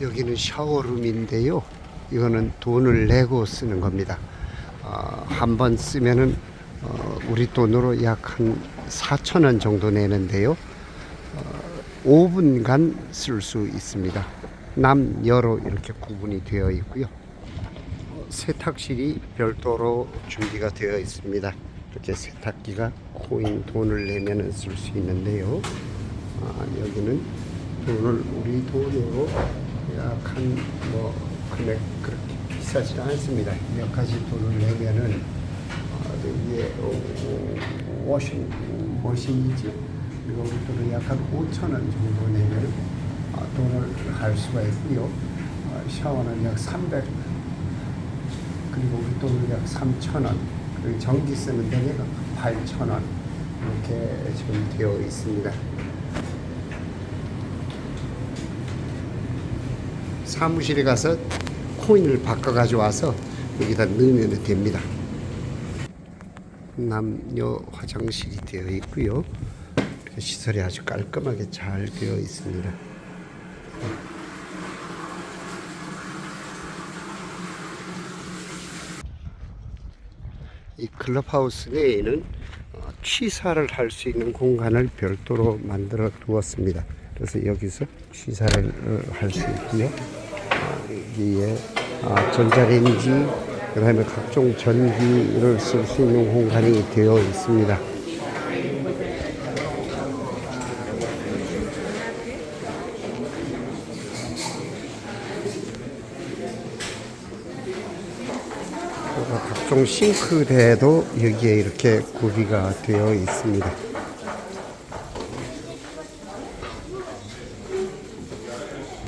여기는 샤워룸인데요. 이거는 돈을 내고 쓰는 겁니다. 한번 쓰면은 어, 우리 돈으로 약 한 4천 원 정도 내는데요. 어, 5분간 쓸 수 있습니다. 남, 여로 이렇게 구분이 되어 있고요. 어, 세탁실이 별도로 준비가 되어 있습니다. 이렇게 세탁기가 코인 돈을 내면은 쓸수 있는데요. 아, 여기는 돈을 우리 돈으로 약한 뭐 금액 그렇게 비싸지 않습니다. 몇 가지 돈을 내면은 어, 위에 어, 어, 워싱 머신이지 그리고 우리 돈을 약한 5천 원 정도 내면 어, 돈을 할 수가 있고요. 어, 샤워는 약 300. 그리고 우리 돈을 약 3천 원. 그리고 전기 쓰는 데는 8천 원. 이렇게 지금 되어 있습니다. 사무실에 가서 코인을 바꿔 가져와서 여기다 넣으면 됩니다. 남녀 화장실이 되어 있고요. 시설이 아주 깔끔하게 잘 되어 있습니다. 이 클럽하우스 내에는 어, 취사를 할 수 있는 공간을 별도로 만들어 두었습니다. 그래서 여기서 취사를 어, 할수 있고요. 어, 여기에 아, 전자레인지, 그다음에 각종 전기를 쓸 수 있는 공간이 되어 있습니다. 각종 싱크대도 여기에 이렇게 구비가 되어 있습니다.